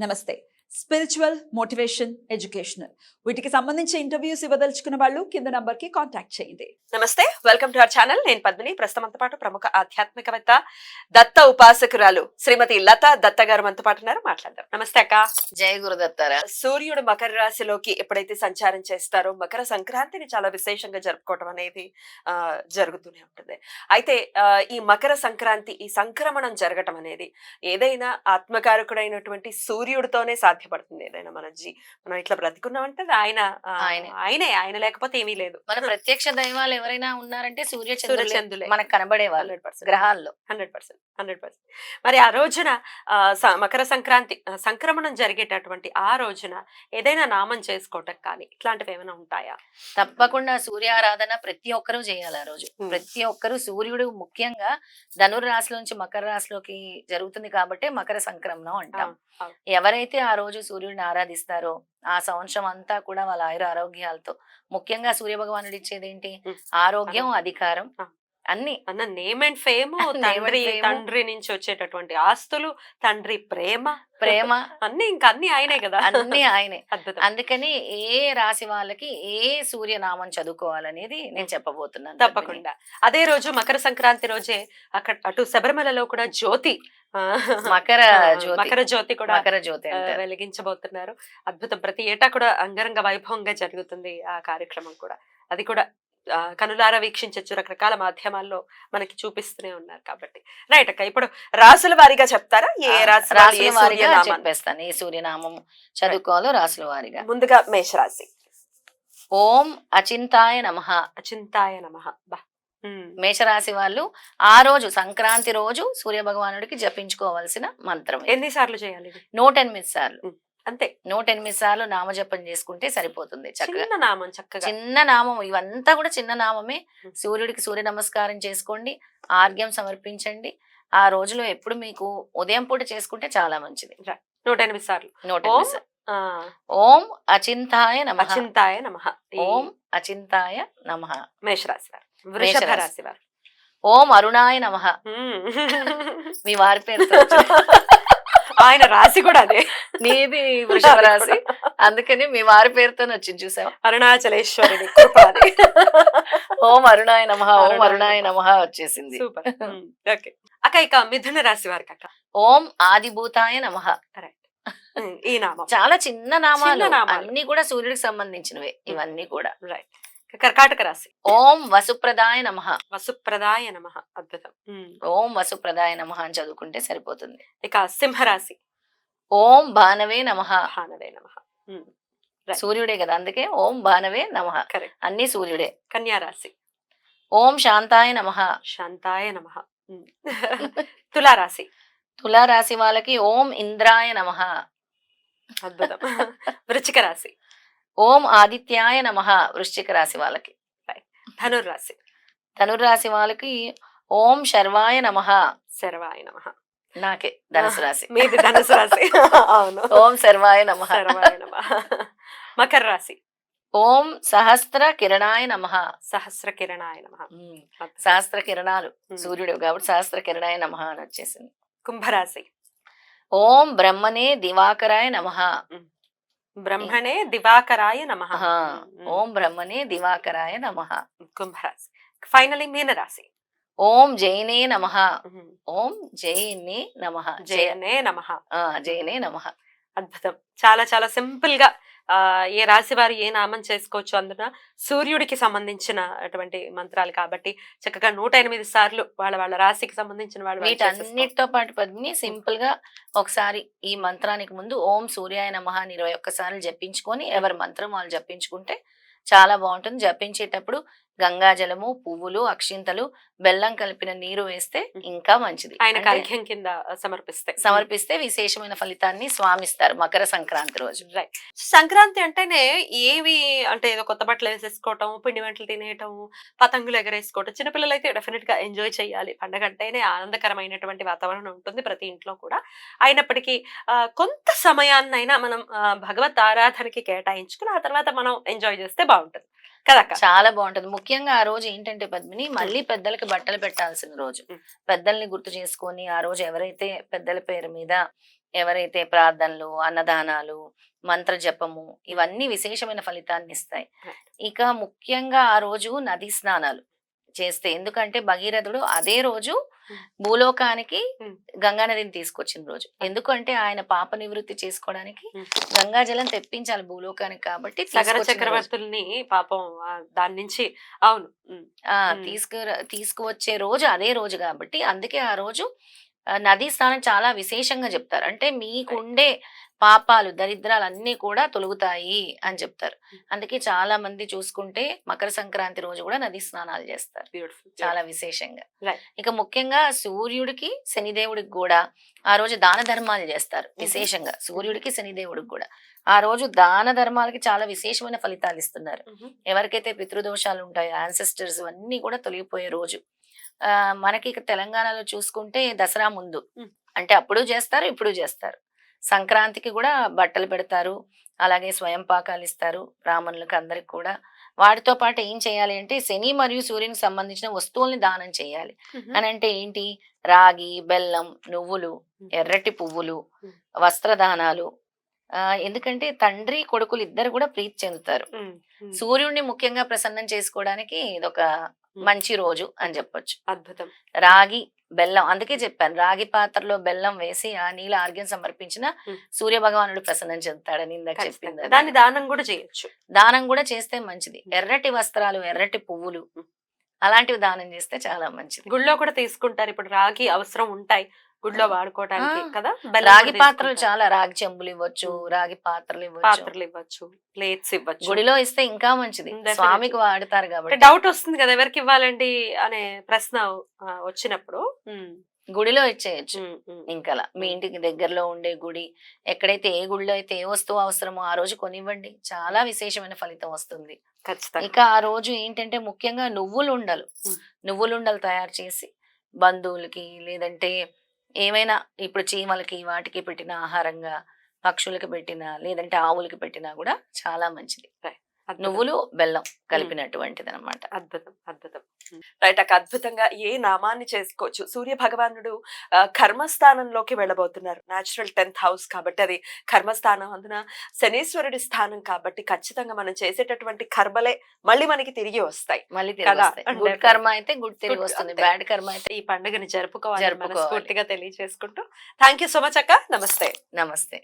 నమస్తే. Spiritual motivation educational వీటికి సంబంధించి ఇంటర్వ్యూస్ ఇవ్వదలుచుకున్న వాళ్ళు కింద నంబర్కి కాంటాక్ట్ చేయండి. నమస్తే వెల్కమ్ టు అవర్ ఛానల్ నేను పద్మిని. ప్రస్తుతంతో పాటు ప్రముఖ ఆధ్యాత్మికవేత్త దత్త ఉపాసకురాలు శ్రీమతి లత దత్త గారు మనతో పాటు ఉన్నారు. మాట్లాడదాం. నమస్తే అక్క. జయ గురుదత్తారా. సూర్యుడు మకర రాశిలోకి ఎప్పుడైతే సంచారం చేస్తారో మకర సంక్రాంతిని చాలా విశేషంగా జరుపుకోవడం అనేది ఆ, జరుగుతూనే ఉంటుంది. అయితే ఈ మకర సంక్రాంతి ఈ సంక్రమణం జరగటం అనేది ఏదైనా ఆత్మకారకుడైనటువంటి సూర్యుడితోనే సాధ్యపడుతుంది ఏదైనా మన జీ మనం ఇట్లా బ్రతికున్నామంటే ఆయన ఆయనే. ఆయనే ఆయన లేకపోతే ఏమీ లేదు. మన ప్రత్యక్ష దైవాలు ఎవరైనా ఉన్నారంటే సూర్య చంద్రులే మనకు కనబడే వాళ్ళు గ్రహాల్లో. Hundred percent. Hundred percent. మరి ఆ రోజున మకర సంక్రాంతి సంక్రమణం జరిగేటటువంటి ఆ రోజున ఏదైనా నామం చేసుకోవటం కానీ ఇట్లాంటివి ఏమైనా ఉంటాయా? తప్పకుండా సూర్యారాధన ప్రతి ఒక్కరూ చేయాలి ఆ రోజు. ప్రతి ఒక్కరూ సూర్యుడు ముఖ్యంగా ధనుర్ రాశి నుంచి మకర రాశిలోకి జరుగుతుంది కాబట్టి మకర సంక్రమణం అంటాం. ఎవరైతే ఆ రోజు సూర్యుడిని ఆరాధిస్తారో ఆ సంవత్సరం అంతా కూడా వాళ్ళ ఆయుర ఆరోగ్యాలతో. ముఖ్యంగా సూర్య భగవానుడు ఇచ్చేది ఏంటి. ఆరోగ్యం అధికారం. అన్ని. అన్న నేమ్ అండ్ ఫేమ్ తండ్రి. తండ్రి నుంచి వచ్చేటటువంటి ఆస్తులు తండ్రి ప్రేమ. ప్రేమ. అన్ని ఇంకా అన్ని ఆయనే కదా. అన్ని ఆయనే. అందుకని ఏ రాశి వాళ్ళకి ఏ సూర్యనామం చదువుకోవాలనేది నేను చెప్పబోతున్నాను తప్పకుండా. అదే రోజు మకర సంక్రాంతి రోజే అక్కడ అటు శబరిమలలో కూడా జ్యోతి మకర జ్యోతి. మకర జ్యోతి కూడా మకర జ్యోతి వెలిగించబోతున్నారు. అద్భుతం. ప్రతి ఏటా కూడా అంగరంగ వైభవంగా జరుగుతుంది ఆ కార్యక్రమం కూడా. అది కూడా కనులారా వీక్షించవచ్చు రకరకాల మాధ్యమాల్లో మనకి చూపిస్తూనే ఉన్నారు కాబట్టి. రైట్ అక్క ఇప్పుడు రాసుల వారీగా చెప్తారా? ఏ రాశి రాసుల వారిగా? చెప్పేస్తాను. ఏ సూర్యనామం చదువుకోవాలో రాసుల వారిగా. ముందుగా మేషరాశి. ఓం అచింతాయ నమ. అచింతాయ నమ. బా. మేషరాశి వాళ్ళు ఆ రోజు సంక్రాంతి రోజు సూర్య భగవానుడికి జపించుకోవాల్సిన మంత్రం ఇది. ఎన్నిసార్లు చేయాలి? నూట ఎనిమిది సార్లు. అంతే. నూట ఎనిమిది సార్లు నామజపం చేసుకుంటే సరిపోతుంది చక్కగా. చిన్న నామం చక్కగా. చిన్న నామం ఇవంతా కూడా చిన్న నామమే. సూర్యుడికి సూర్య నమస్కారం చేసుకోండి ఆర్ఘ్యం సమర్పించండి. ఆ రోజులో ఎప్పుడు మీకు ఉదయం పూట చేసుకుంటే చాలా మంచిది. నూట ఎనిమిది సార్లు. నూట ఓం ఎనిమిది సార్లు. ఆ, ఓం అచింతాయ నమ. అచింతాయ నమ. ఓం అచింతాయ నమ. మేషరాశి వృషభ. రాశి వారు. ఓం అరుణాయ నమ. మీ వారి పేరు ఆయన రాశి కూడా అదే. నీది వృషభ రాశి. అందుకని మీ వారి పేరుతో వచ్చింది చూసావా? అరుణాచలేశ్వరుడి. ఓం అరుణాయ నమ ఓం అరుణాయ నమః. వచ్చేసింది. సూపర్. ఓకే. అక్క ఇక మిథున రాశి వారికి అక్క. ఓం ఆదిభూతాయ నమ. ఈ నామం. చాలా చిన్న నామాలు. చిన్న నామాలు. అన్ని కూడా సూర్యుడికి సంబంధించినవే. ఇవన్నీ కూడా. రైట్. కర్కాటక రాశి ఓం వసుప్రదాయ నమ. వసుప్రదాయ నమ. అద్భుతం. ఓం వసుప్రదాయ నమ అని చదువుకుంటే సరిపోతుంది. ఇక సింహరాశి. ఓం భానవే నమ. భానవే నమ. సూర్యుడే కదా అందుకే ఓం భానవే నమ. కరెక్ట్ అన్ని సూర్యుడే. కన్యా రాశి ఓం శాంతాయ నమ. శాంతాయ నమ. తులారాశి. తులా రాశి వాళ్ళకి ఓం ఇంద్రాయ నమ. అద్భుతం. వృచ్చిక రాశి ఓం ఆదిత్యాయ నమ వృశ్చిక రాశి వాళ్ళకి. ధనుర్రాశి ధనుర్రాశి వాళ్ళకి ఓం శర్వాయ నమ. శర్వాయ నమ. నాకే ధనుసు రాశి. మీది ధనుసు రాశి. అవును. ఓం శర్వాయ నమ. శర్వాయ నమ. మకర రాశి. ఓం సహస్ర కిరణాయ నమ. సహస్ర కిరణాయ నమ. సహస్ర కిరణాలు. సూర్యుడు కాబట్టి సహస్ర కిరణాయ నమ అని వచ్చేసింది. కుంభరాశి. ఓం బ్రహ్మనే దివాకరాయ నమ. బ్రహ్మణే దివాకరాయ నమ. ఓం బ్రహ్మనే దివాకరాయ నమ. కుంభరాశి ఫైనలీ మీనరాశి. ఓం జైనే నమ. ఓం జైనే నమ. జయనే నమ. జైనే నమ. అద్భుతం. చాలా చాలా సింపుల్గా ఏ రాశి వారు ఏ నామం చేసుకోవచ్చు అందున సూర్యుడికి సంబంధించిన అటువంటి మంత్రాలు కాబట్టి చక్కగా నూట ఎనిమిది సార్లు వాళ్ళ వాళ్ళ రాశికి సంబంధించిన వాళ్ళు వీటన్నిటితో పాటు పద్మిని సింపుల్గా ఒకసారి ఈ మంత్రానికి ముందు ఓం సూర్యాయ నమ అని ఇరవై ఒక్కసార్లు జపించుకొని ఎవరి మంత్రం వాళ్ళు జపించుకుంటే చాలా బాగుంటుంది. జపించేటప్పుడు గంగాజలము పువ్వులు అక్షింతలు బెల్లం కలిపిన నీరు వేస్తే ఇంకా మంచిది. అర్ఘ్యం కింద సమర్పిస్తే. సమర్పిస్తే విశేషమైన ఫలితాన్ని స్వామిస్తారు మకర సంక్రాంతి రోజు. రైట్. సంక్రాంతి అంటేనే ఏవి అంటే ఏదో కొత్త బట్టలు వేసేసుకోవటం పిండి వంటలు తినేయటం పతంగులు ఎగరేసుకోవటం చిన్నపిల్లలు అయితే డెఫినెట్గా ఎంజాయ్ చేయాలి. పండగ అంటేనే ఆనందకరమైనటువంటి వాతావరణం ఉంటుంది ప్రతి ఇంట్లో కూడా. అయినప్పటికీ కొంత సమయాన్నైనా మనం భగవత్ ఆరాధనకి కేటాయించుకుని ఆ తర్వాత మనం ఎంజాయ్ చేస్తే బాగుంటుంది. కదక్క? చాలా బాగుంటుంది. ముఖ్యంగా ఆ రోజు ఏంటంటే పద్మిని మళ్ళీ పెద్దలకి బట్టలు పెట్టాల్సిన రోజు. పెద్దల్ని గుర్తు చేసుకొని ఆ రోజు ఎవరైతే పెద్దల పేరు మీద ఎవరైతే ప్రార్థనలు అన్నదానాలు మంత్ర జపము ఇవన్నీ విశేషమైన ఫలితాన్ని ఇస్తాయి. ఇక ముఖ్యంగా ఆ రోజు నది స్నానాలు. చేస్తే ఎందుకంటే భగీరథుడు అదే రోజు భూలోకానికి. గంగా నదిని తీసుకొచ్చిన రోజు ఎందుకంటే ఆయన పాప నివృత్తి చేసుకోవడానికి. గంగా జలం తెప్పించాలి భూలోకానికి కాబట్టి సగర. చక్రవర్తుల్ని పాపం దాని నుంచి అవును. తీసుకు తీసుకువచ్చే రోజు అదే రోజు కాబట్టి అందుకే ఆ రోజు నదీ స్నానం చాలా విశేషంగా చెప్తారు అంటే మీకుండే పాపాలు దరిద్రాలు అన్నీ కూడా తొలుగుతాయి అని చెప్తారు. అందుకే చాలా మంది చూసుకుంటే మకర సంక్రాంతి రోజు కూడా నదీ స్నానాలు చేస్తారు. చాలా విశేషంగా. ఇక ముఖ్యంగా సూర్యుడికి శనిదేవుడికి కూడా ఆ రోజు దాన ధర్మాలు చేస్తారు. విశేషంగా సూర్యుడికి శనిదేవుడికి కూడా. ఆ రోజు దాన ధర్మాలకి చాలా విశేషమైన ఫలితాలు ఇస్తున్నారు. ఎవరికైతే పితృదోషాలు ఉంటాయో యాన్సెస్టర్స్ అన్ని కూడా తొలగిపోయే రోజు. ఆ మనకి ఇక తెలంగాణలో చూసుకుంటే దసరా ముందు. అంటే అప్పుడు చేస్తారు ఇప్పుడు చేస్తారు. సంక్రాంతికి కూడా బట్టలు పెడతారు. అలాగే స్వయం పాకాలు ఇస్తారు బ్రాహ్మణులకు అందరికి కూడా. వాటితో పాటు ఏం చేయాలి అంటే శని మరియు సూర్యునికి సంబంధించిన వస్తువుల్ని దానం చేయాలి. అని అంటే ఏంటి? రాగి బెల్లం నువ్వులు ఎర్రటి పువ్వులు. వస్త్రదానాలు. ఆ ఎందుకంటే తండ్రి కొడుకులు ఇద్దరు కూడా ప్రీతి చెందుతారు. సూర్యుడిని ముఖ్యంగా ప్రసన్నం చేసుకోవడానికి ఇదొక మంచి రోజు అని చెప్పొచ్చు. అద్భుతం. రాగి బెల్లం అందుకే చెప్పాను. రాగి పాత్రలో బెల్లం వేసి ఆ నీళ్ళ ఆర్గ్యం సమర్పించిన. సూర్య భగవానుడు ప్రసన్నం చెందుతాడని ఇందాక చెప్పింది. దాన్ని దానం కూడా చేయొచ్చు. దానం కూడా చేస్తే మంచిది. ఎర్రటి వస్త్రాలు ఎర్రటి పువ్వులు అలాంటివి దానం చేస్తే చాలా మంచిది. గుళ్ళో కూడా తీసుకుంటారు. ఇప్పుడు రాగి అవసరం ఉంటాయి. గుడిలో వాడుకోవడానికి. కదా? రాగి పాత్రలు. చాలా రాగి చెంబులు ఇవ్వచ్చు. రాగి పాత్రలు ఇవ్వచ్చు. పాత్రలు ఇవ్వచ్చు ప్లేట్స్ ఇవ్వచ్చు. గుడిలో ఇస్తే ఇంకా మంచిది. స్వామికి వాడతారు కాబట్టి. డౌట్ వస్తుంది కదా ఎవరికి ఇవ్వాలండి అనే ప్రశ్న వచ్చినప్పుడు. గుడిలో ఇచ్చేయచ్చు. ఇంకలా మీ ఇంటికి దగ్గరలో ఉండే గుడి ఎక్కడైతే ఏ గుడిలో అయితే ఏ వస్తువు అవసరమో ఆ రోజు కొనివ్వండి. చాలా విశేషమైన ఫలితం వస్తుంది. ఇక ఆ రోజు ఏంటంటే ముఖ్యంగా నువ్వులు ఉండలు మ్. నువ్వులు ఉండలు తయారు చేసి బంధువులకి లేదంటే ఏమైనా ఇప్పుడు చీమలకి వాటికి పెట్టిన ఆహారంగా పక్షులకి పెట్టిన లేదంటే ఆవులకి పెట్టినా కూడా చాలా మంచిది. రైట్ నువ్వులు బెల్లం కలిపినటువంటిది అనమాట అద్భుతం అద్భుతం. రైట్ అక్క అద్భుతంగా ఏ నామాన్ని చేసుకోవచ్చు? సూర్య భగవానుడు కర్మస్థానంలోకి వెళ్ళబోతున్నారు. న్యాచురల్ టెన్త్ హౌస్ కాబట్టి అది కర్మస్థానం అందున శనీశ్వరుడి స్థానం కాబట్టి ఖచ్చితంగా మనం చేసేటటువంటి కర్మలే మళ్ళీ మనకి తిరిగి వస్తాయి. మళ్ళీ గుడ్ కర్మ అయితే గుడ్ తిరిగి వస్తుంది. బ్యాడ్ కర్మ అయితే ఈ పండుగని జరుపుకోవాలి. మనస్ఫూర్తిగా తెలియజేసుకుంటూ థ్యాంక్ యూ సో మచ్ అక్క. నమస్తే. నమస్తే.